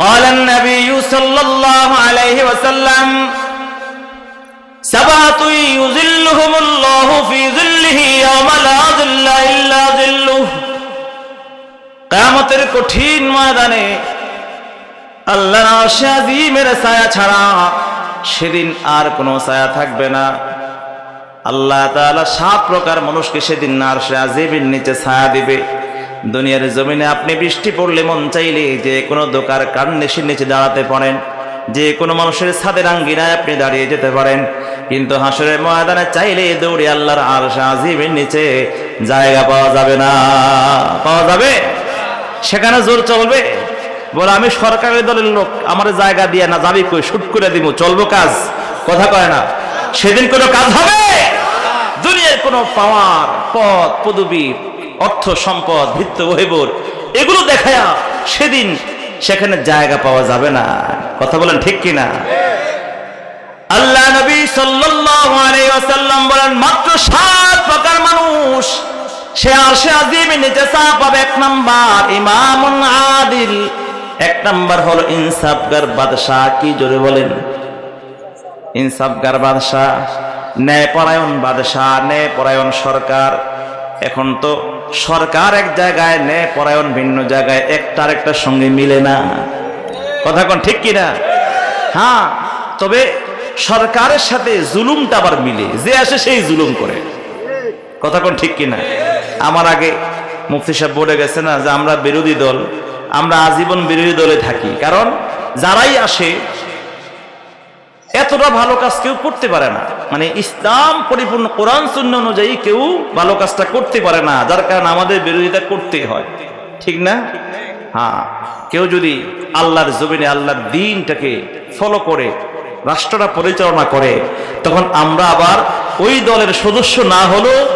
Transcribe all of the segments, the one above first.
قال النبي صلى الله عليه وسلم سبعة يظلهم الله في ظله يوم لا ظل إلا ظله কিয়ামতের কঠিন ময়দানে আল্লাহ আরশে আজিমের ছায়া ছাড়া সেদিন আর কোনো ছায়া থাকবে না আল্লাহ তাআলা সাত প্রকার মানুষকে সেদিন না আরশে আজিমের নিচে ছায়া দিবে দুনিয়ার জমিনে আপনি বৃষ্টি পড়লে মন চাইলে যে কোনো দোকার কান্নেসির নিচে দাঁড়াতে পারেন। যে কোনো মানুষের ছাদের আঙ্গিনায় আপনি দাঁড়িয়ে যেতে পারেন। কিন্তু হাসরের ময়দানে চাইলে দৌড়ে আল্লাহর আর আজিমের নিচে জায়গা পাওয়া যাবে না। পাওয়া যাবে? সেখানে জোর চলবে? বলে, আমি সরকারের দলের লোক, আমার জায়গা দিয়ে না, যাবি কই? শুট করে দিব চলবো কাজ। কথা কয় না। সেদিন কোনো কাজ হবে? দুনিয়ার কোনো পাওয়ার পদ পদবী অর্থ, সম্পদ ভিত্ত বহিবর এগুলো দেখায়া সেদিন সেখানে জায়গা পাওয়া যাবে না। কথা বলেন ঠিক কিনা? আল্লাহ নবী ওয়াসাল্লাম বলেন, মাত্র সাত প্রকার মানুষ, সে আসে আজিমে নিচে চা পাবে। এক নাম্বার ইমাম আদিল, এক নাম্বার হলো ইনসাফগার বাদশাহ, কি জোরে বলেন? ইনসাফগার বাদশাহ, ন্যায়পরায়ণ বাদশাহ, ন্যায়পরায়ণ সরকার। এখন তো সরকার এক জায়গায় ন্যায়পরায়ণ ভিন্ন জায়গায় একটা আরেকটার সঙ্গে মিলে না। কথা কোন ঠিক কিনা? হ্যাঁ তবে সরকারের সাথে জুলুমটা আবার মিলে, যে আসে সেই জুলুম করে। কথা কোন ঠিক কিনা? আমার আগে মুফতি সাহেব বলে গেছে না যে আমরা বিরোধী দল, আমরা আজীবন বিরোধী দলে থাকি। কারণ যারাই আসে এতটা ভালো কাজ কেউ করতে পারে না। মানে ইসলাম পরিপূর্ণ কোরআন শূন্য অনুযায়ী কেউ ভালো কাজটা করতে পারে না, যার কারণে আমাদের বিরোধিতা করতে হয়। ঠিক না? হ্যাঁ। কেউ যদি আল্লাহর জমিনে, আল্লাহর দিনটাকে ফলো করে, রাষ্ট্রটা পরিচালনা করে, তখন আমরা আবার ওই দলের সদস্য না হলেও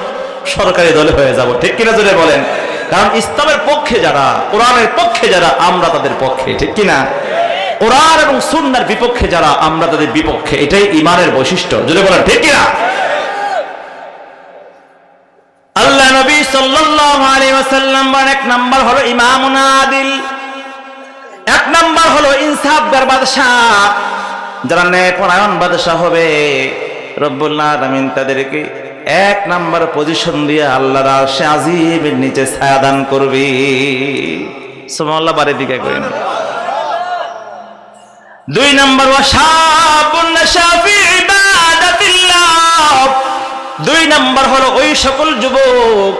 সরকারি দলে হয়ে যাব। ঠিক কিনা জোরে বলেন? কারণ ইসলামের পক্ষে যারা, কোরআনের পক্ষে যারা, আমরা তাদের পক্ষে। ঠিক কিনা? কোরআন এবং সুন্নার বিপক্ষে যারা, আমরা তাদের বিপক্ষে। এটাই ইমানের বৈশিষ্ট্য। যদি বলেন, ঠিক কিনা? আল্লাহ নবী সাল্লাল্লাহু আলাইহি ওয়াসাল্লাম এক নাম্বার হলো ইমামুন আদিল, এক নাম্বার হলো ইনসাফগার বাদশাহ। যারা ন্যায়পরায়ণ বাদশাহ হবে, রব্বুল আলামিন তাদেরকে এক নাম্বার পজিশন দিয়ে আল্লাহর আরশে আজিমের নিচে ছায়া দান করবে। সুবহানাল্লাহ বারে দিকে করেন দুই নম্বর দুই নম্বর হলো ওই সকল যুবক,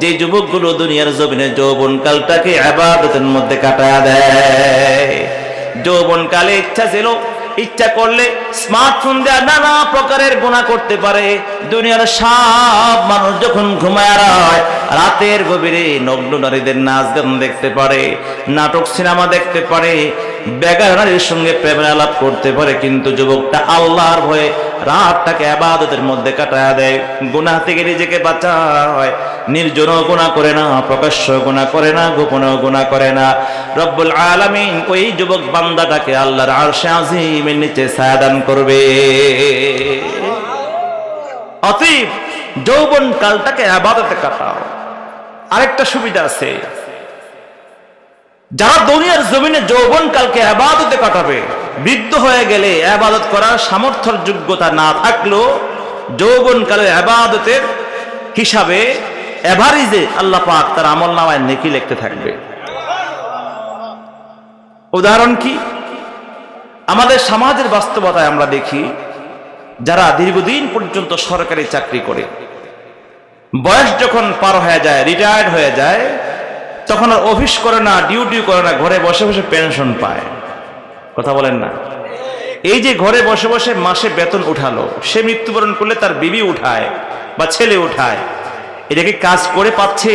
যে যুবকগুলো দুনিয়ার জমিনে যৌবন কালটাকে আবাদতের মধ্যে কাটায় দেয়। যৌবন কালে ইচ্ছা ছিল, ইচ্ছা করলে স্মার্টফোন দেওয়া নানা প্রকারের গুণা করতে পারে। দুনিয়ার সব মানুষ যখন ঘুমায় রাতের গভীরে নগ্ন নারীদের নাচ গান দেখতে পারে, নাটক সিনেমা দেখতে পারে বেগার নারীর সঙ্গে প্রেমের আলাপ করতে পারে, কিন্তু যুবকটা আল্লাহর ভয়ে রাতটাকে আবাদতের মধ্যে কাটায় দেয়। গুনাহ থেকে নিজেকে বাঁচায়। নির্জন গুণা করে না প্রকাশ্য গুণা করে না গোপন গুণা করে না। রব্বুল আলামিন ওই যুবক বান্দাটাকে আল্লাহর আরশে আজিমের নিচে ছায়াদান করবে। অতএব যৌবন কালটাকে আবাদতে কাটাও। আরেকটা সুবিধা আছে। যারা দুনিয়ার জমিনে যৌবন কালকে আবাদতে কাটাবে, বৃদ্ধ হয়ে গেলে আবাদত করার সামর্থ্যের যোগ্যতা না থাকলেও যৌবন কালে আবাদতের হিসাবে এভারেজে আল্লাহ পাক তার আমল নামায় নেকি লিখতে থাকবে। উদাহরণ কি? আমাদের সমাজের বাস্তবতায় আমরা দেখি, যারা দীর্ঘদিন পর্যন্ত সরকারি চাকরি করে, বয়স যখন পার হয়ে যায় রিটায়ার্ড হয়ে যায় তখন আর অফিস করে না, ডিউটি করে না, ঘরে বসে বসে পেনশন পায়। কথা বলেন না। এই যে ঘরে বসে বসে মাসে বেতন উঠালো, সে মৃত্যুবরণ করলে তার বিবি উঠায় বা ছেলে উঠায়। এটা কি কাজ করে পাচ্ছে?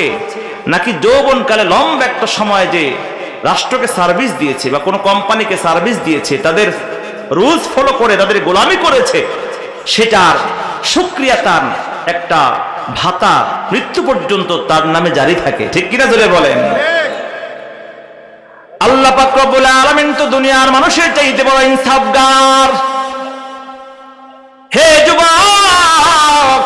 নাকি যৌবনকালে লম্বা একটা সময় যে রাষ্ট্রকে সার্ভিস দিয়েছে বা কোনো কোম্পানিকে সার্ভিস দিয়েছে, তাদের রুলস ফলো করে, তাদের গোলামি করেছে, সেটার সুক্রিয়া তার একটা ভাতা মৃত্যু পর্যন্ত তার নামে জারি থাকে। ঠিক কিনা ধরে বলেন? আল্লাহ পাক রব্বুল আলামিন তো দুনিয়ার মানুষের চাইতে বড় ইনসাফগার। হে যুবক,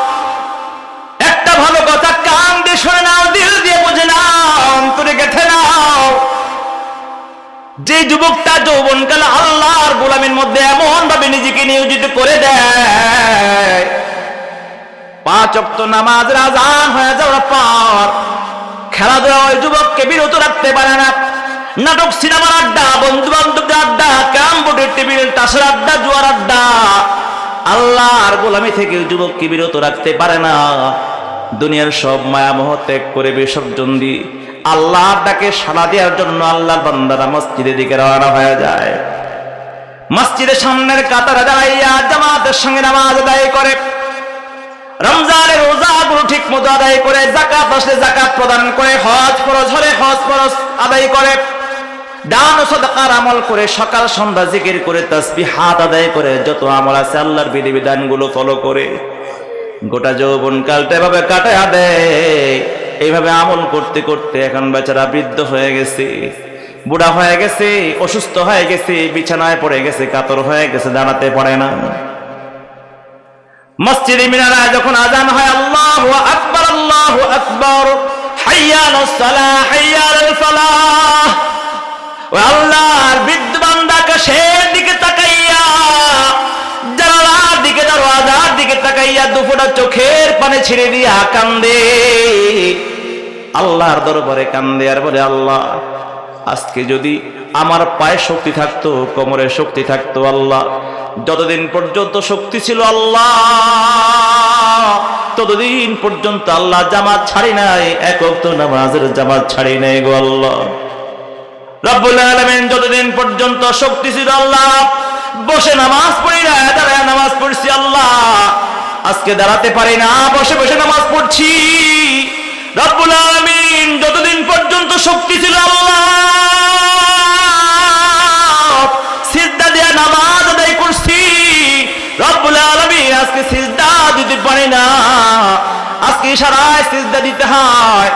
একটা ভালো কথা কান দিয়ে শুনে নাও, দিল দিয়ে বুঝে নাও, অন্তরে গেথে নাও। যে যুবকটা যৌবনকাল আল্লাহর গোলামের মধ্যে এমন ভাবে নিজেকে নিয়োজিত করে দেয় পাঁচ অক্ত নামাজ আজান হয়ে যাওয়ার পর খেলাধুলা ওই যুবককে বিরত রাখতে পারে না। নাটক, সিনেমার আড্ডা বন্ধু বান্ধবদের আড্ডা ক্যারাম বোর্ডের টেবিল, তাসের আড্ডা, জুয়ার আড্ডা। আল্লাহর গোলামি থেকে যুবককে বিরত রাখতে পারে না। দুনিয়ার সব মায়ামোহ ত্যাগ করে বিসর্জন দিয়ে আল্লাহর ডাকে সাড়া দেওয়ার জন্য আল্লাহর বান্দারা মসজিদের দিকে রওনা হয়ে যায়। মসজিদের সামনের কাতারা দাঁড়াইয়া জামাতের সঙ্গে নামাজ আদায় করে। রমজানের রোজাগুলো ঠিক মতো আদায় করে জাকাত আসলে জাকাত প্রদান করে, হজ ফরজ হলে হজ ফরজ আদায় করে ও সদকার আমল করে, সকাল সন্ধ্যা জিকির করে তসবি হাত আদায় করে, যত আমল আছে আল্লাহর বিধিবিধানগুলো ফলো করে। গোটা যৌবন কালটা এভাবে কাটায় দেয় এইভাবে আমল করতে করতে এখন বেচারা বৃদ্ধ হয়ে গেছে, বুড়া হয়ে গেছে, অসুস্থ হয়ে গেছে, বিছানায় পড়ে গেছে, কাতর হয়ে গেছে দাঁড়াতে পারে না। মসজিদে মিনারায় যখন আজান হয়, আল্লাহ আকবর আল্লাহ আকবর আল্লাহর বিদ্যমান আকাশের দিকে তাকাইয়া, জানালার দিকে, দরওয়াজার দিকে তাকাইয়া দুফোটা চোখের পানে ছেড়ে দিয়া কান্দে। আল্লাহর দরবারে কান্দে আর বলে, আল্লাহ আজকে যদি আমার পায়ে শক্তি থাকতো, কোমরে শক্তি থাকতো আল্লাহ, যতদিন পর্যন্ত শক্তি ছিল আল্লাহ, ততদিন পর্যন্ত আল্লাহ জামাত ছাড়ি নাই একক তো নামাজের জামাত ছাড়ি নাই গো আল্লাহ। রব্বুল আলামিন যতদিন পর্যন্ত শক্তি ছিল আল্লাহ, বসে নামাজ পড়ি না দাঁড়ায় নামাজ পড়ছি আল্লাহ, আজকে দাঁড়াতে পারি না, বসে বসে নামাজ পড়ছি। রব্বুল আলামিন যতদিন পর্যন্ত শক্তি ছিল আল্লাহ ইশারায় সিজদা দিতে হয়।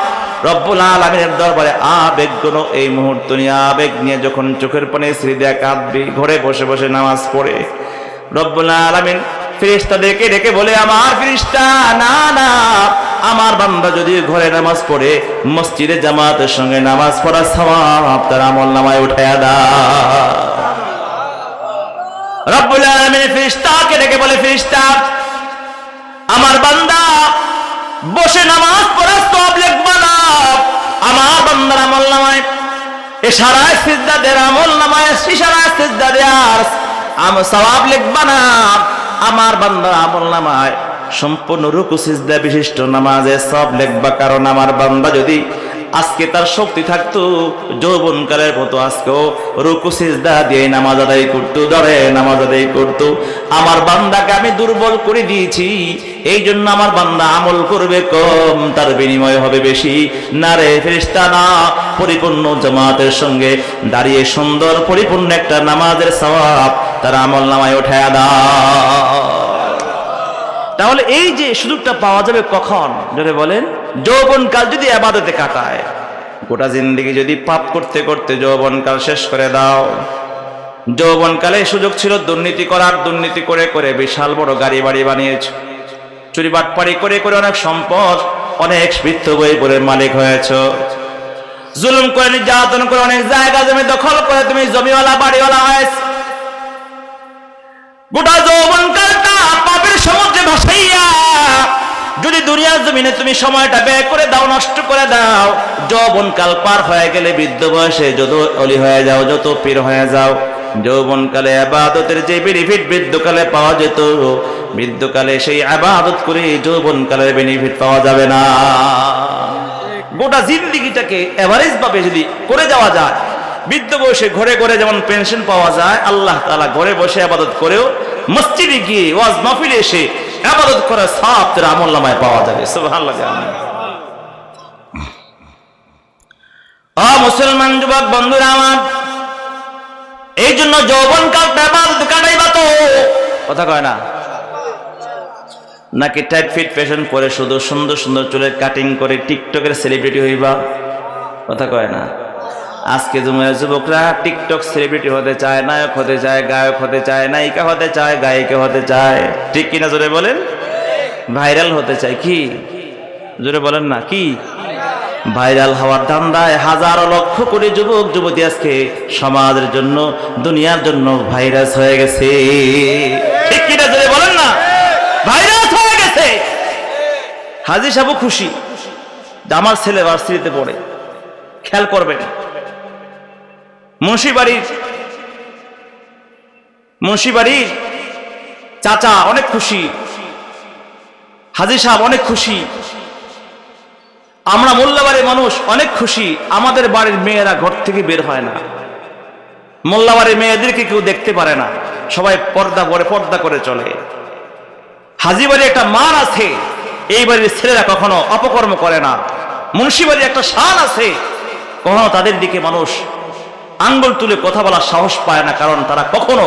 রব্বুল আলমিনের দরবারে আবেগ কোন এই মুহূর্ত নিয়ে আবেগ নিয়ে যখন চোখের পানে শ্রী দেয়া কাঁদবি, ঘরে বসে বসে নামাজ পড়ে। রব্বুল আলমিন ফিরিস্তা ডেকে ডেকে বলে, আমার ফিরিস্তা না না, আমার বান্দা যদি ঘরে নামাজ পড়ে, মসজিদে জামাতের সঙ্গে নামাজ পড়া সওয়াব তার আমল নামায় উঠায়া দা রব্বুল আলমিন ফিরিস্তাকে ডেকে বলে ফিরিস্তা আমার বান্দা বসে নামাজ পড়া সব লিখবা না। আমার বান্দার আমল নামায়, ইশারায় সিজদা দের আমল নামায়, ইশারায় সিজদা দেয়ার আম, সওয়াব লিখবা না। আমার বান্দার আমল নামায়, সম্পূর্ণ রুকু সিজদা বিশিষ্ট নামাজে সব লেখবা, কারণ আমার বান্দা যদি আজকে তার শক্তি থাকতো, যৌবনকালের মতো আজকেও রুকু, সিজদা দিয়ে নামাজ আদায় করতো ধরে নামাজ আদায় করতো। আমার বান্দাকে আমি দুর্বল করে দিয়েছি এই জন্য আমার বান্দা আমল করবে কম, তার বিনিময় হবে বেশি। না রে ফেরিস্তা না পরিপূর্ণ জামাতের সঙ্গে দাঁড়িয়ে সুন্দর পরিপূর্ণ একটা নামাজের সওয়াব তার আমল নামায় উঠায় দা তাহলে এই যে সুযোগটা পাওয়া যাবে কখন? যদি বলেন, যৌবনকাল যদি আবাদতে কাটায়। গোটা জিন্দিগি যদি পাপ করতে করতে যৌবনকাল শেষ করে দাও। যৌবনকালে সুযোগ ছিল দুর্নীতি করার, দুর্নীতি করে করে বিশাল বড় গাড়ি বাড়ি বানিয়েছ। চুরি বাটপাড়ি করে করে অনেক সম্পদ, অনেক বৃত্ত বই করে মালিক হয়েছ। জুলুম করে, নির্যাতন করে অনেক জায়গা জমি দখল করে তুমি জমিওয়ালা, বাড়িওয়ালা হয়েছ। গোটা যৌবনকালটা পাপের যদি দুনিয়ার জমিনে তুমি সময়টা ব্যয় করে দাও, নষ্ট করে দাও, যৌবনকাল পার হয়ে গেলে বৃদ্ধ বয়সে যত অলি হয়ে যাও, যত পীর হয়ে যাও, যৌবনকালে আবাদতের যে বেনিফিট বৃদ্ধকালে পাওয়া যেত, বৃদ্ধকালে সেই আবাদত করে যৌবনকালের বেনিফিট পাওয়া যাবে না। গোটা জিন্দিগিটাকে এভারেজ ভাবে যদি করে যাওয়া যায়, বৃদ্ধ বয়সে ঘরে ঘরে যেমন পেনশন পাওয়া যায়, আল্লাহ তালা ঘরে বসে আবাদত করেও মসজিদে গিয়ে ওয়াজ মাহফিলে এসে আবাদত করার সাপ তার আমল নামায় পাওয়া যাবে। মুসলমান যুবক বন্ধুরা আমার, এই জন্য যৌবন কালটা কাটাইবা তো। কথা কয় না? নাকি টাইট ফিট ফ্যাশন করে শুধু সুন্দর সুন্দর চুলের কাটিং করে টিকটকের সেলিব্রিটি হইবা? কথা কয় না? আজকে জুমের যুবকরা টিকটক সেলিব্রিটি হতে চায়, নায়ক হতে চায়, গায়ক হতে চায়, নায়িকা হতে চায়, গায়িকা হতে চায়। ঠিক কিনা জোরে বলেন? ভাইরাল হতে চায় কি? জোরে বলেন না, কি? ভাইরাল হওয়ার ধান্দায় হাজারো লক্ষ কোটি যুবক, যুবতী আজকে সমাজের জন্য, দুনিয়ার জন্য ভাইরাস হয়ে গেছে। ঠিক কিনা জোরে বলেন না? ভাইরাস হয়ে গেছে। হাজি সাহেবও খুশি। আমার ছেলে ভার্সিটিতে পড়ে। খেয়াল করবেন। মুন্সিবাড়ির মুন্সিবাড়ির চাচা অনেক খুশি। হাজি সাহেব অনেক খুশি। আমরা মোল্লাবাড়ির মানুষ অনেক খুশি। আমাদের বাড়ির মেয়েরা ঘর থেকে বের হয় না। মোল্লাবাড়ির মেয়েদেরকে কেউ দেখতে পারে না। সবাই পর্দা করে পর্দা করে চলে। হাজিবাড়ি একটা মান আছে। এই বাড়ির ছেলেরা কখনো অপকর্ম করে না। মুন্সিবাড়ির একটা শান আছে। কখনো তাদের দিকে মানুষ আঙ্গুল তুলে কথা বলার সাহস পায় না, কারণ তারা কখনো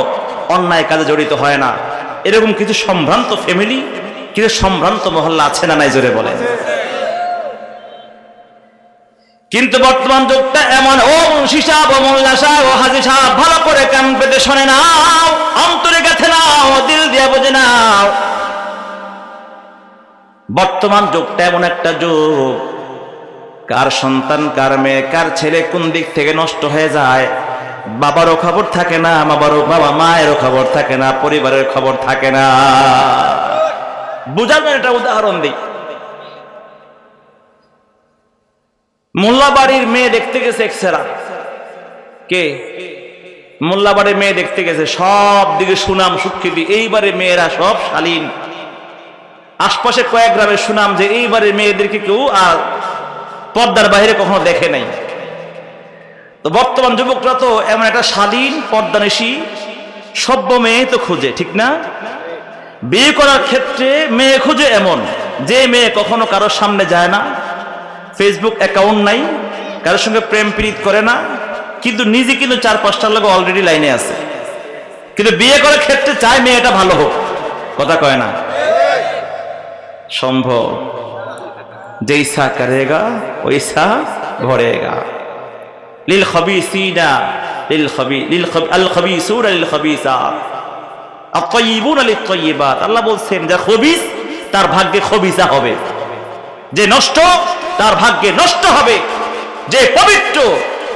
অন্যায় কাজে জড়িত হয় না। এরকম কিছু সম্ভ্রান্ত ফ্যামিলি কিছু সম্ভ্রান্ত মহল্লা আছে না নাই জোরে বলেন? কিন্তু বর্তমান যুগটা এমন, ও মুন্সি ও মোল্লা সাহেব ও হাজি সাহেব ভালো করে কান পেতে শোনে নাও, অন্তরে গেছে নাও, দিল দিয়ে বোঝে নাও। বর্তমান যুগটা এমন একটা যুগ কার সন্তান, কার মেয়ে, কার ছেলে কোন দিক থেকে নষ্ট হয়ে যায়? বাবারও খবর থাকে না বাবারও বাবা, মায়েরও খবর থাকে না, পরিবারের খবর থাকে না। বুঝাবেন এটা উদাহরণ দিই মোল্লাবাড়ির মেয়ে দেখতে গেছে এক্সেরা কে? মোল্লাবাড়ির মেয়ে দেখতে গেছে, সব দিকে সুনাম সুখ্যাতি এইবারে মেয়েরা সব শালীন। আশপাশে কয়েক গ্রামের সুনাম যে এইবারে মেয়েদেরকে কেউ আর পর্দার বাইরে কখনো দেখে নাই। তো বর্তমান যুবকরা তো এমন একটা শালীন, পর্দানেশী, সভ্য মেয়ে তো খুঁজে, ঠিক না? বিয়ে করার ক্ষেত্রে মেয়ে খুঁজে এমন, যে মেয়ে কখনো কারোর সামনে যায় না। ফেসবুক অ্যাকাউন্ট নাই, কারোর সঙ্গে প্রেম প্রীত করে না, কিন্তু নিজে কিন্তু চার পাঁচটার লোক অলরেডি লাইনে আছে। কিন্তু বিয়ে করার ক্ষেত্রে চায় মেয়েটা ভালো হোক, কথা কয় না? সম্ভব। जैसा करेगा वैसा भरेगा लिल खबीसीना लिल खबी लिल खब अल खबीसून लिल खबीसात আত্ময়িবুন আলী তৈবাত আল্লাহ বলছেন যে খবিস তার ভাগ্যে খবিসা হবে যে নষ্ট তার ভাগ্যে নষ্ট হবে যে পবিত্র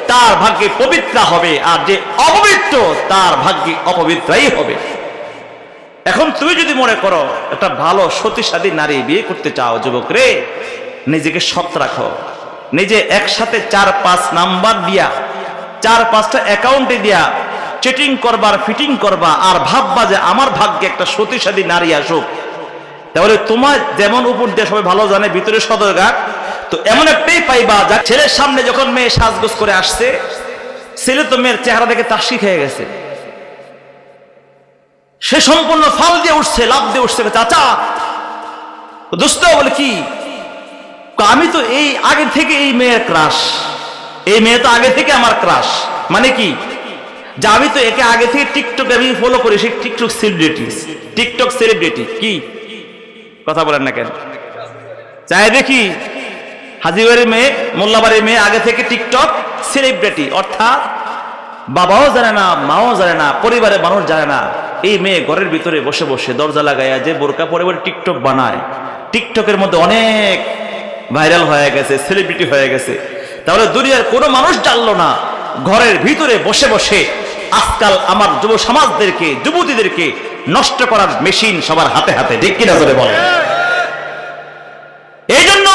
তার ভাগ্যে পবিত্রা হবে আর যে অপবিত্র তার ভাগ্যে অপবিত্রাই হবে এখন তুমি যদি মনে করো একটা ভালো সতীসাধী নারী বিয়ে করতে চাও যুবক রে নিজেকে সৎ রাখো। নিজে একসাথে চার পাঁচ নাম্বার দিয়া, চার পাঁচটা অ্যাকাউন্টে দিয়া চেটিং করবার ফিটিং করবা, আর ভাববা যে আমার ভাগ্যে একটা সতীসাধী নারী আসুক। তাহলে তোমার যেমন উপর দিয়ে সবাই ভালো জানে, ভিতরে সদরঘাট তো এমন একটাই পাইবা যা ছেলের সামনে যখন মেয়ে সাজগোজ করে আসছে, ছেলে তো মেয়ের চেহারা দেখে তাসি খেয়ে গেছে। সে সম্পূর্ণ ফাল দিয়ে উঠছে লাভ দিয়ে উঠছে, চাচা দোস্ত বলে কি? আমি তো এই আগে থেকে এই মেয়ের ক্রাশ এই মেয়ে তো আগে থেকে আমার ক্রাশ মানে কি? যে আমি তো একে আগে থেকে টিকটক আমি ফলো করি, সেই টিকটক সেলিব্রিটি টিকটক সেলিব্রিটি কি? কথা বলেন না কেন? চাই দেখি হাজিবাড়ির মেয়ে, মোল্লাবাড়ির মেয়ে আগে থেকে টিকটক সেলিব্রিটি অর্থাৎ বাবাও জানে না, মাও জানে না, পরিবারের মানুষ জানে না, এই মেয়ে ঘরের ভিতরে বসে বসে দরজা লাগাইয়া যে বোরকা পরে টিকটক বানায়। টিকটকের মধ্যে অনেক ভাইরাল হয়ে গেছে সেলিব্রিটি হয়ে গেছে। তাহলে দুনিয়ার কোনো মানুষ জানলো না, ঘরের ভিতরে বসে বসে আজকাল আমার যুব সমাজদেরকে, যুবতীদেরকে নষ্ট করার মেশিন সবার হাতে হাতে, ঠিক কিনা করে বলে? এই জন্য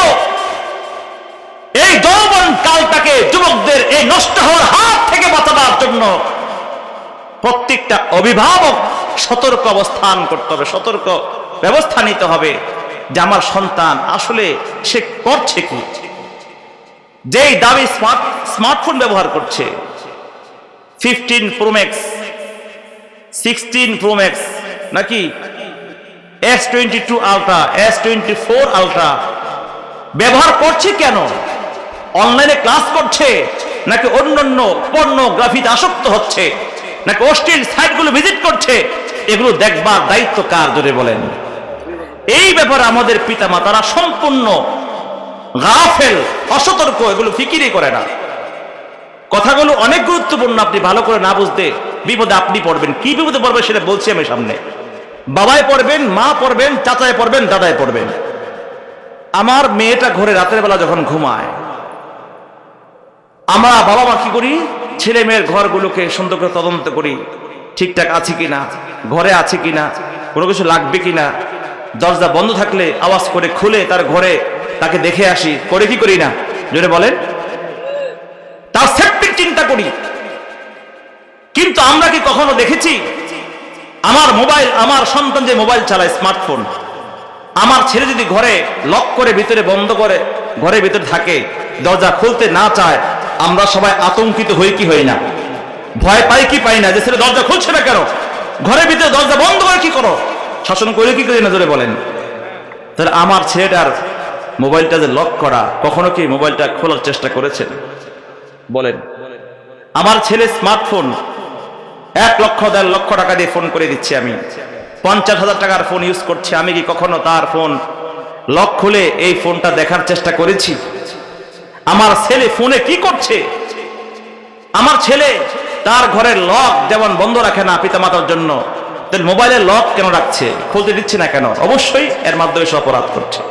এই যৌবন কালটাকে যুবকদের এই নষ্ট হওয়ার হাত থেকে বাঁচাবার জন্য প্রত্যেকটা অভিভাবক সতর্ক অবস্থান করতে হবে, সতর্ক ব্যবস্থা নিতে হবে। যে আমার সন্তান আসলে সে করছে কি? যেই দামি স্মার্ট, স্মার্টফোন ব্যবহার করছে fifteen pro max sixteen pro max নাকি S twenty two ultra S twenty four ultra ব্যবহার করছে কেন? অনলাইনে ক্লাস করছে, নাকি অন্যান্য পর্নোগ্রাফিতে আসক্ত হচ্ছে, নাকি অশ্লীল সাইটগুলো ভিজিট করছে, এগুলো দেখবার দায়িত্ব কার জোরে বলেন? এই ব্যাপারে আমাদের পিতা মাতারা সম্পূর্ণ গাফেল, অসতর্ক, এগুলো ফিকিরই করে না। কথাগুলো অনেক গুরুত্বপূর্ণ, আপনি ভালো করে না বুঝতে বিপদে আপনি পড়বেন। কি বিপদে পড়বে সেটা বলছি আমি সামনে। বাবায় পড়বেন, মা পড়বেন, চাচায় পড়বেন, দাদায় পড়বেন। আমার মেয়েটা ঘরে রাতের বেলা যখন ঘুমায়, আমরা বাবা মা কি করি? ছেলে মেয়ের ঘরগুলোকে সুন্দর করে তদন্ত করি। ঠিকঠাক আছে কিনা? ঘরে আছে কিনা? কোনো কিছু লাগবে কিনা? দরজা বন্ধ থাকলে আওয়াজ করে খুলে তার ঘরে তাকে দেখে আসি, করে কি করি না? জোরে বলেন। তার সেফটির চিন্তা করি। কিন্তু আমরা কি কখনো দেখেছি? আমার মোবাইল, আমার সন্তান যে মোবাইল চালায়, স্মার্টফোন, আমার ছেলে যদি ঘরে লক করে ভিতরে বন্ধ করে ঘরের ভিতরে থাকে, দরজা খুলতে না চায়, আমরা সবাই আতঙ্কিত হই কি হই না? ভয় পাই কি পাই না? যে ছেলে দরজা খুলছে না কেন? ঘরের ভিতরে দরজা বন্ধ করে কি করো? শাসন করে কি করে না জোরে বলেন? তাহলে আমার ছেলেটার মোবাইলটা যে লক করা, কখনো কি মোবাইলটা খোলার চেষ্টা করেছেন? বলেন। আমার ছেলে স্মার্টফোন এক লক্ষ, দেড় লক্ষ টাকা দিয়ে ফোন করে দিচ্ছি আমি। পঞ্চাশ হাজার টাকার ফোন ইউজ করছি। আমি কি কখনো তার ফোন লক খুলে এই ফোনটা দেখার চেষ্টা করেছি? আমার ছেলে ফোনে কি করছে? আমার ছেলে তার ঘরের লক যেমন বন্ধ রাখে না পিতামাতার জন্য তাহলে মোবাইলের লক কেন রাখছে? খুলতে দিচ্ছে না কেন? অবশ্যই এর মাধ্যমে সে অপরাধ করছে।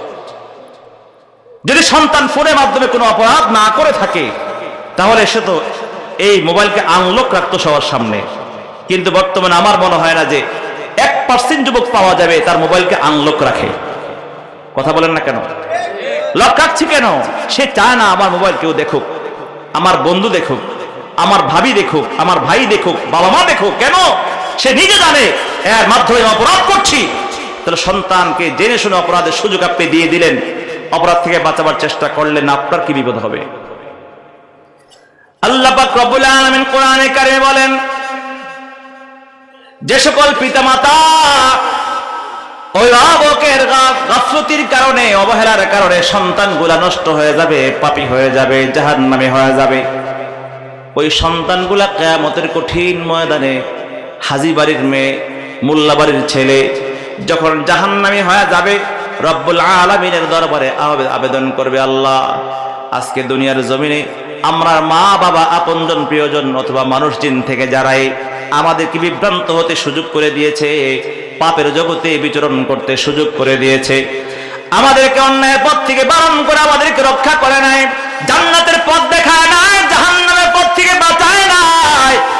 যদি সন্তান ফোনের মাধ্যমে কোনো অপরাধ না করে থাকে, তাহলে সে তো এই মোবাইলকে আনলক রাখতো সবার সামনে। কিন্তু বর্তমানে আমার মনে হয় না যে এক পার্সেন্ট যুবক পাওয়া যাবে তার মোবাইলকে আনলক রাখে। কথা বলেন না কেন? লক রাখছি কেন? সে চায় না আমার মোবাইল কেউ দেখুক, আমার বন্ধু দেখুক, আমার ভাবি দেখুক, আমার ভাই দেখুক, বাবা মা দেখুক। কেন? সে নিজে জানে, এর মাধ্যমে অপরাধ করছি। তাহলে সন্তানকে জেনে শুনে অপরাধের সুযোগ আপনি দিয়ে দিলেন। অপরাধ থেকে বাঁচাবার চেষ্টা করলেন, আপনার কি বিপদ হবে? আল্লাহ পাক কোরআনে কারিমে বলেন, যে সকল পিতামাতা অভিভাবকের গাফলতির কারণে, অবহেলার কারণে সন্তানগুলা নষ্ট হয়ে যাবে, পাপী হয়ে যাবে, জাহান্নামে হয়ে যাবে। ওই সন্তানগুলা কেয়ামতের কঠিন ময়দানে হাজি বাড়ির মেয়ে, মোল্লা বাড়ির ছেলে, যখন জাহান্নামী হয়ে যাবে, রব্বুল আলমিনের দরবারে আবে- আবেদন করবে আল্লাহ, আজকে দুনিয়ার জমিনে আমরা মা বাবা আপনজন, প্রিয়জন অথবা মানুষ জিন থেকে যারাই আমাদেরকে বিভ্রান্ত হতে সুযোগ করে দিয়েছে, পাপের জগতে বিচরণ করতে সুযোগ করে দিয়েছে, আমাদেরকে অন্যায়ের পথ থেকে বারণ করে আমাদেরকে রক্ষা করে নাই, জান্নাতের পথ দেখায় নাই, জাহান্নামের পথ থেকে বাঁচায় নাই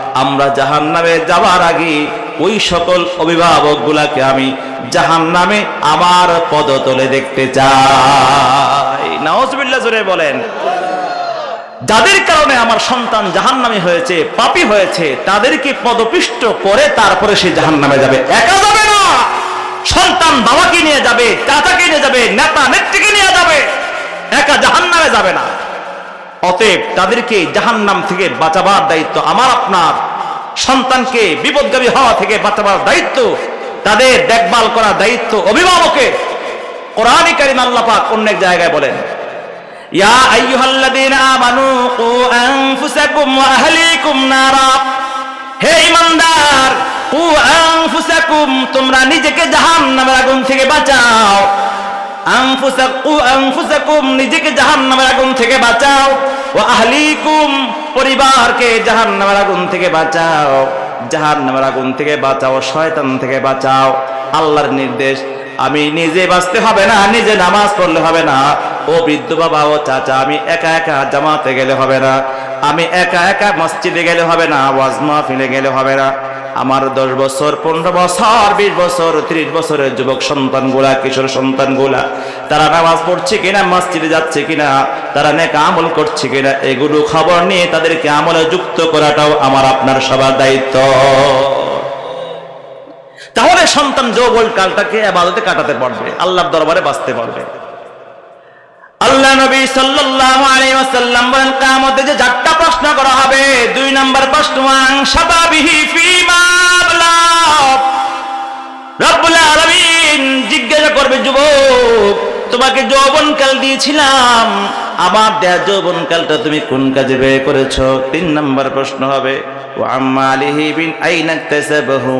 আমরা জাহান্নামে যাওয়ার আগে ওই সকল অভিভাবক গুলাকে আমি জাহান্নামে আমার পদ পদতলে দেখতে চাই। বলেন। যাদের কারণে আমার সন্তান জাহান্নামে হয়েছে, পাপী হয়েছে, তাদেরকে পদপিষ্ট করে তারপরে সে জাহান্নামে যাবে। একা যাবে না। সন্তান বাবাকে নিয়ে যাবে, চাচাকে নিয়ে যাবে নেতা নেত্রীকে নিয়ে যাবে। একা জাহান্নামে যাবে না। অতএব তাদেরকে জাহান্নাম থেকে বাঁচাবার দায়িত্ব আমার, আপনার। সন্তানকে বিপদগামী হওয়া থেকে বাঁচাবার দায়িত্ব, তাদের দেখভাল করার দায়িত্ব অভিভাবকের কোরআনই কারিম আল্লাহ অন্য এক জায়গায় বলেন, ইয়া আইয়ুহাল্লাযীনা আমানু হে ইমানদার তোমরা নিজেকে জাহান্নামের আগুন থেকে বাঁচাও। আনফুসাকুম, নিজেকে জাহান্নামের আগুন থেকে বাঁচাও। ওয়া আহলিকুম, পরিবারকে জাহান্নামের আগুন থেকে বাঁচাও। জাহান্নামের আগুন থেকে বাঁচাও, শয়তান থেকে বাঁচাও। আল্লাহর নির্দেশ, আমি নিজে বাঁচতে হবে না, নিজে নামাজ পড়লে হবে না। ও বৃদ্ধ বাবা ও চাচা, আমি একা একা জামাতে গেলে হবে না। আমি একা একা মসজিদে গেলে হবে না, ওয়াজ মাহফিলে গেলে হবে না। আমার দশ বছর, পনেরো বছর, বিশ বছর, ত্রিশ বছরের যুবক সন্তানগুলা, কিশোর সন্তান সন্তানগুলা, তারা নামাজ পড়ছে কিনা, মসজিদে যাচ্ছে কিনা, তারা নেক আমল করছে কিনা, এগুলো খবর নিয়ে তাদেরকে আমলে যুক্ত করাটাও আমার আপনার সবার দায়িত্ব। তাহলে সন্তান যৌবন কালটাকে আবাদতে কাটাতে পারবে, আল্লাহর দরবারে বাঁচতে পারবে। আল্লাহ নবী সাল্লাল্লাহু আলাইহি ওয়াসাল্লাম বলেন কিয়ামতে যে চারটা প্রশ্ন করা হবে, দুই নাম্বার প্রশ্ন, আং শাবাবিহি ফিমা রব্বুল আলামিন জিজ্ঞাসা করবে, যুবক, তোমাকে যৌবনকাল দিয়েছিলাম আমার দেয়া যৌবনকালটা তুমি কোন কাজে ব্যয় করেছ? তিন নাম্বার প্রশ্ন হবে ওয়াম্মালিহি বিন আইনা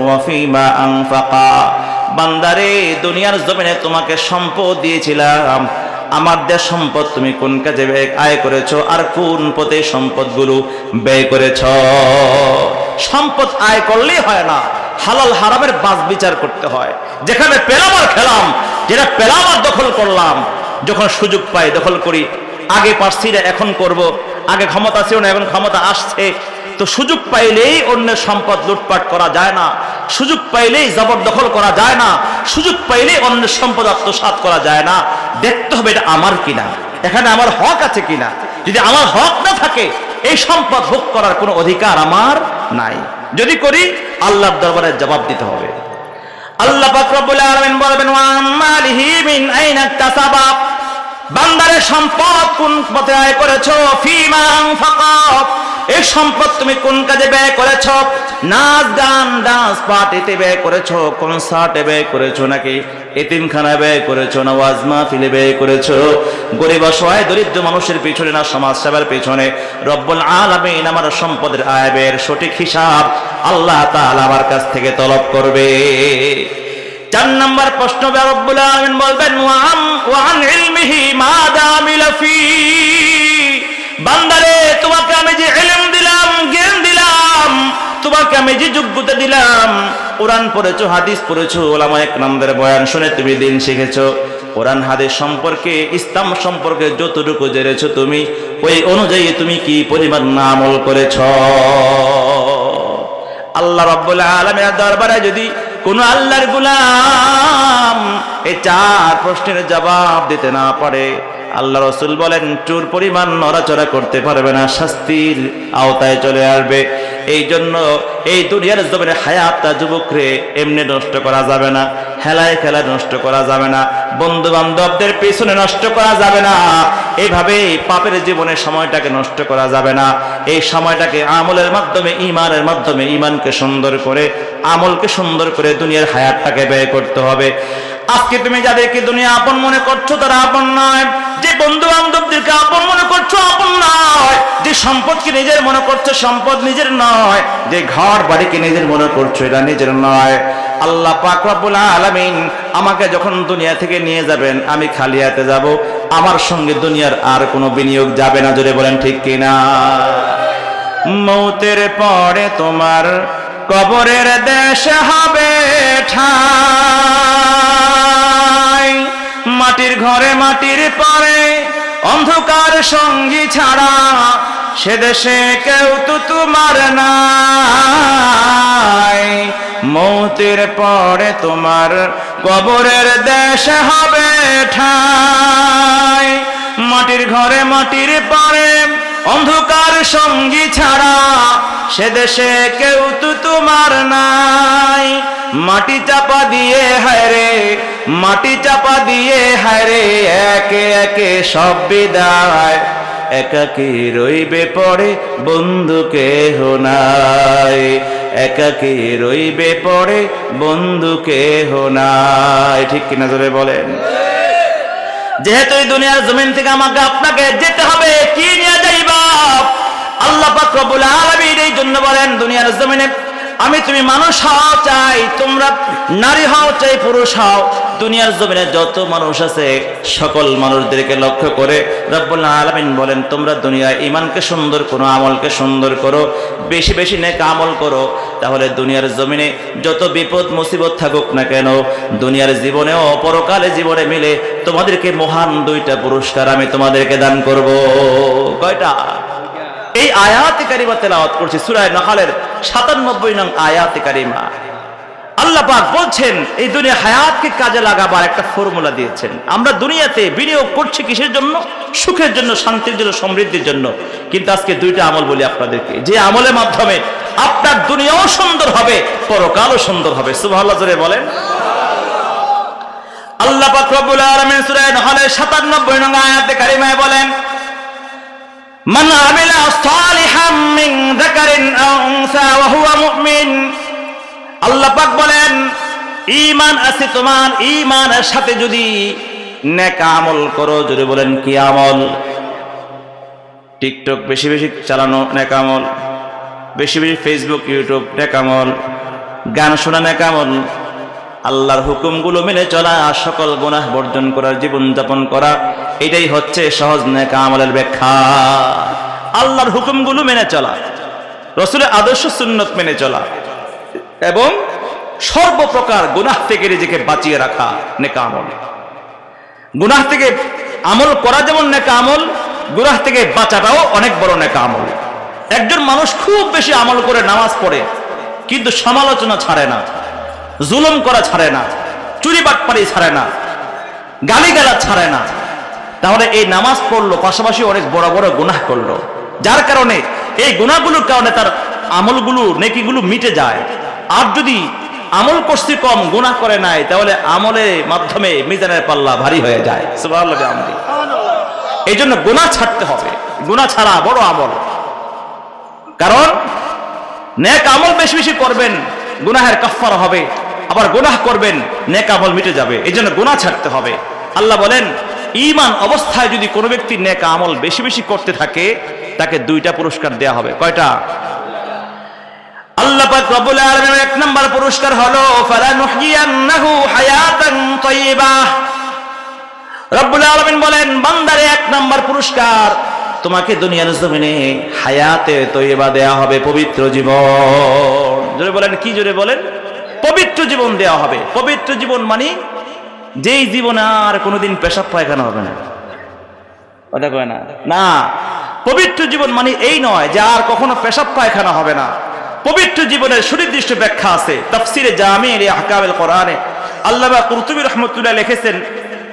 ওয়া ফিমা আনফাকা? বান্দারে, দুনিয়ার জমিনে তোমাকে সম্পদ দিয়েছিলাম আমার দেশ সম্পদ তুমি কোন কাজে আয় করেছ? আর কোন পথে সম্পদগুলো ব্যয় করেছ? সম্পদ আয় করলেই হয় না, হালাল হারামের বাস বিচার করতে হয়। যেখানে পেলাম আর খেলাম, যেটা পেলাম আর দখল করলাম, যখন সুযোগ পাই দখল করি। আগে পারছি এখন করব। আগে ক্ষমতা ছিল না, এখন ক্ষমতা আসছে। তো সুযোগ পাইলেই অন্যের সম্পদ লুটপাট করা যায় না। সুযোগ পাইলেই জবরদখল করা যায় না। সুযোগ পাইলেই অন্যের সম্পদ আত্মসাৎ করা যায় না। দেখতে হবে এটা আমার কিনা, এখানে আমার হক আছে কিনা। যদি আমার হক না থাকে, এই সম্পদ ভোগ করার কোনো অধিকার আমার নাই। যদি করি, আল্লাহর দরবারে জবাব দিতে হবে। আল্লাহ পাক রব্বুল আলামিন বলবেন বান্দারের সম্পদ কোন পথে আয় করেছ? ফিমা আনফাকা এই সম্পদ তুমি কোন কাজে ব্যয় করেছ? নাচ, গান, ডান্স, পার্টিতে ব্যয় করেছ কনসার্টে ব্যয় করেছ নাকি? এতিমখানায় ব্যয় করেছ না ওয়াজ মাহফিলে ব্যয় করেছ? গরিব, অসহায়, দরিদ্র মানুষের পিছনে না, সমাজ সেবার পিছনে? রব্বুল আলামিন আমার সম্পদের আয় ব্যয়ের সঠিক হিসাব আল্লাহ তাআলা আমার কাছ থেকে তলব করবে। চার নম্বর প্রশ্ন রব্বুল আলামিন বলবেন ওয়ান ইলমিহি মাদা আমিলা ফি বান্দারে, তোমাকে আমি যে ইলম দিলাম, জ্ঞান দিলাম, তোমাকে আমি যে যোগ্যতা দিলাম, কোরআন পড়েছো, হাদিস পড়েছো, ওলামা এক নম্বরের বয়ান শুনে তুমি দিন শিখেছো। কোরআন, হাদিস সম্পর্কে, ইসলাম সম্পর্কে যতটুকু জেনেছো তুমি, ওই অনুযায়ী তুমি কি পরিমাণ আমল করেছ? আল্লাহ রব্বুল আলমের দরবারে যদি কোন আল্লাহর গুলাম এই চার প্রশ্নের জবাব দিতে না পারে আল্লাহ রসুল বলেন, চুর পরিমাণ নড়াচড়া করতে পারবে না, শাস্তির আওতায় চলে আসবে। এই জন্য এই দুনিয়ার জমিনে হায়াতটা যুবকরে এমনি নষ্ট করা যাবে না, হেলায় খেলায় নষ্ট করা যাবে না বন্ধু বান্ধবদের পেছনে নষ্ট করা যাবে না। এইভাবে পাপের জীবনের সময়টাকে নষ্ট করা যাবে না। এই সময়টাকে আমলের মাধ্যমে ইমানের মাধ্যমে ইমানকে সুন্দর করে, আমলকে সুন্দর করে দুনিয়ার হায়াতটাকে ব্যয় করতে হবে। আজকে তুমি যাদেরকে দুনিয়া আপন মনে করছ তারা আপন নয়। যে বন্ধু বান্ধবদেরকে আপন মনে করছ, আপন নয়। যে সম্পদকে নিজের মনে করছ, সম্পদ নিজের নয়। যে ঘর বাড়িকে নিজের মনে করছ, এটা নিজের নয়। আল্লাহ পাক রব্বুল আলামিন আমাকে যখন দুনিয়া থেকে নিয়ে যাবেন, আমি খালি হাতে যাব। আমার সঙ্গে দুনিয়ার আর কোনো বিনিয়োগ যাবে না, জোরে বলেন ঠিক কিনা? মৌতের পরে তোমার কবরের দেশ হবে ঠাই মাটির ঘরে মাটির পরে, অন্ধকার সঙ্গী ছাড়া সে দেশে কেউ তো তোমার নাই। মৌতের পরে তোমার কবরের দেশ হবে ঠাই। মাটির ঘরে মাটির পরে, অন্ধকার সঙ্গী ছাড়া সে দেশে কেউ তো তোমার নাই। মাটি চাপা দিয়ে হায়রে মাটি চাপা দিয়ে হায়রে একে একে সব বিদায়। একাকি রইবে পড়ে বন্ধুকে হোনাই একাকি রইবে পড়ে বন্ধুকে হোনাই ঠিক কিনা ধরে বলেন? যেহেতু এই দুনিয়ার জমিন থেকে আমাকে আপনাকে যেতে হবে, কি নিয়ে যাইবা আল্লাহ পাক রব্বুল আলামিন এই জন্য বলেন, দুনিয়ার জমিনে আমি তুমি মানুষ হও চাই, তোমরা নারী হও চাই, পুরুষ হও। দুনিয়ার জমিনে যত মানুষ আছে, সকল মানুষদেরকে লক্ষ্য করে রব্বুল আলামিন বলেন, তোমরা দুনিয়ায় ইমানকে সুন্দর করো, আমলকে সুন্দর করো, বেশি বেশি নেক আমল করো। তাহলে দুনিয়ার জমিনে যত বিপদ, মুসিবত থাকুক না কেন, দুনিয়ার জীবনেও পরকালে জীবনে মিলে তোমাদেরকে মহান দুইটা পুরস্কার আমি তোমাদেরকে দান করব। কয়টা? এই আয়াতে কারিমা তেলাওয়াত করছি সূরায়ে নাহালের 97 নং আয়াতে কারিমা। আল্লাহ পাক বলছেন, এই দুনিয়া হায়াতকে কাজে লাগাবার একটা ফর্মুলা দিয়েছেন। আমরা দুনিয়াতে বিনিয়োগ করছি কিসের জন্য? সুখের জন্য, শান্তির জন্য, সমৃদ্ধির জন্য। কিন্তু আজকে দুইটা আমল বলি আপনাদেরকে। যে আমলের মাধ্যমে আপনার দুনিয়াও সুন্দর হবে, পরকালও সুন্দর হবে। সুবহানাল্লাহ জোরে বলেন। আল্লাহ পাক রব্বুল আলামিন সূরা নাহলের 97 নং আয়াতে কারিমায় বলেন আমিলা সালিহাম মিন যাকারিন আও উনসা ওয়া হুয়া মুমিন। আল্লাহ পাক বলেন, ঈমান আছে তোমার, ঈমানের সাথে যদি নেক আমল করো, যদি বলেন কি আমল? টিকটক বেশি বেশি চালানো নেক আমল, বেশি বেশি ফেসবুক, ইউটিউব নেকামল গান শোনা নেকামল আল্লাহর হুকুমগুলো মেনে চলা, সকল গুনাহ বর্জন করার জীবন যাপন করা এটাই হচ্ছে সহজ নেকা আমলের ব্যাখ্যা। আল্লাহর হুকুমগুলো মেনে চলা, রসুলের আদর্শ সুন্নত মেনে চলা, এবং সর্বপ্রকার গুনাহ থেকে নিজেকে বাঁচিয়ে রাখা নেকা আমল। গুনাহ থেকে আমল করা যেমন নেকা আমল, গুনাহ থেকে বাঁচাটাও অনেক বড় নেকা আমল। একজন মানুষ খুব বেশি আমল করে নামাজ পড়ে, কিন্তু সমালোচনা ছাড়ে না, জুলুম করা ছাড়ে না চুরি বাটপারি ছাড়ে না গালিগালা ছাড়ে না তাহলে এই নামাজ পড়ল, পাশাপাশি অনেক বড় বড় গুনাহ করল। যার কারণে এই গুনাহগুলোর কারণে তার আমলগুলো, নেকিগুলো মিটে যায়। আর যদি আমল করছি কম, গুনাহ করে নাই, তাহলে আমলের মাধ্যমে মিজানের পাল্লা ভারী হয়ে যায়। এই জন্য গুনাহ ছাড়তে হবে। গুনাহ ছাড়া বড় আমল। কারণ নেক আমল বেশি বেশি করবেন, গুনাহের কাফারা হবে। আবার গুনাহ করবেন, নেক আমল মিটে যাবে। এই জন্য গুনাহ ছাড়তে হবে। আল্লাহ বলেন ঈমান অবস্থায় যদি কোনো ব্যক্তি নেক আমল বেশি বেশি করতে থাকে, তাকে দুইটা পুরস্কার দেয়া হবে। কয়টা? তোমাকে হায়াতে হবে, পবিত্র জীবন। জোরে বলেন, কি জোরে বলেন? পবিত্র জীবন দেয়া হবে। পবিত্র জীবন মানে যেই জীবন আর কোনোদিন পেশাব পায়খানা হবে না। কথা কয় না? না পবিত্র জীবন মানে এই নয় যে আর কখনো পেশাব পায়খানা হবে না। পবিত্র জীবনের সুনির্দিষ্ট ব্যাখ্যা আছে। তাফসিরে জামির আহকামেল কোরআনে আল্লামা কুরতুবী রহমতুল্লাহ লিখেছেন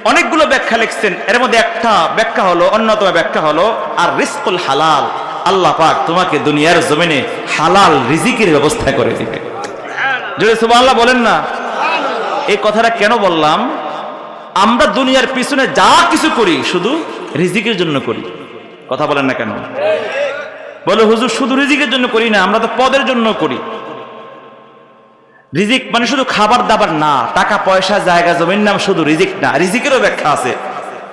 অনেকগুলো ব্যাখ্যা লিখছেন। এর মধ্যে একটা ব্যাখ্যা হলো অন্যতম ব্যাখ্যা হলো আর রিস্কুল হালাল। আল্লাহ পাক তোমাকে দুনিয়ার জমিনে হালাল রিজিকের ব্যবস্থা করে দিবে। যদি সুবহানাল্লাহ বলেন না। এই কথাটা কেন বললাম? আমরা দুনিয়ার পিছনে যা কিছু করি, শুধু রিজিকের জন্য করি। কথা বলেন না কেন? বলে, হুজুর, শুধু রিজিকের জন্য করি না, আমরা তো পদের জন্য করি। রিজিক মানে শুধু খাবার দাবার না, টাকা, পয়সা, জায়গা, জমির নাম শুধু রিজিক না, রিজিকেরও ব্যাখ্যা আছে।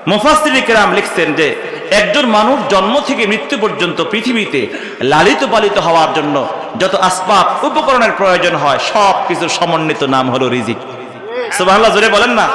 মুফাসসির কেরাম লিখছেন যে, একজন মানুষ জন্ম থেকে মৃত্যু পর্যন্ত পৃথিবীতে লালিত পালিত হওয়ার জন্য যত আসবাব, উপকরণের প্রয়োজন হয় সব কিছুর সমন্বিত নাম হলো রিজিক। সুবহানাল্লাহ, জোরে বলেন না?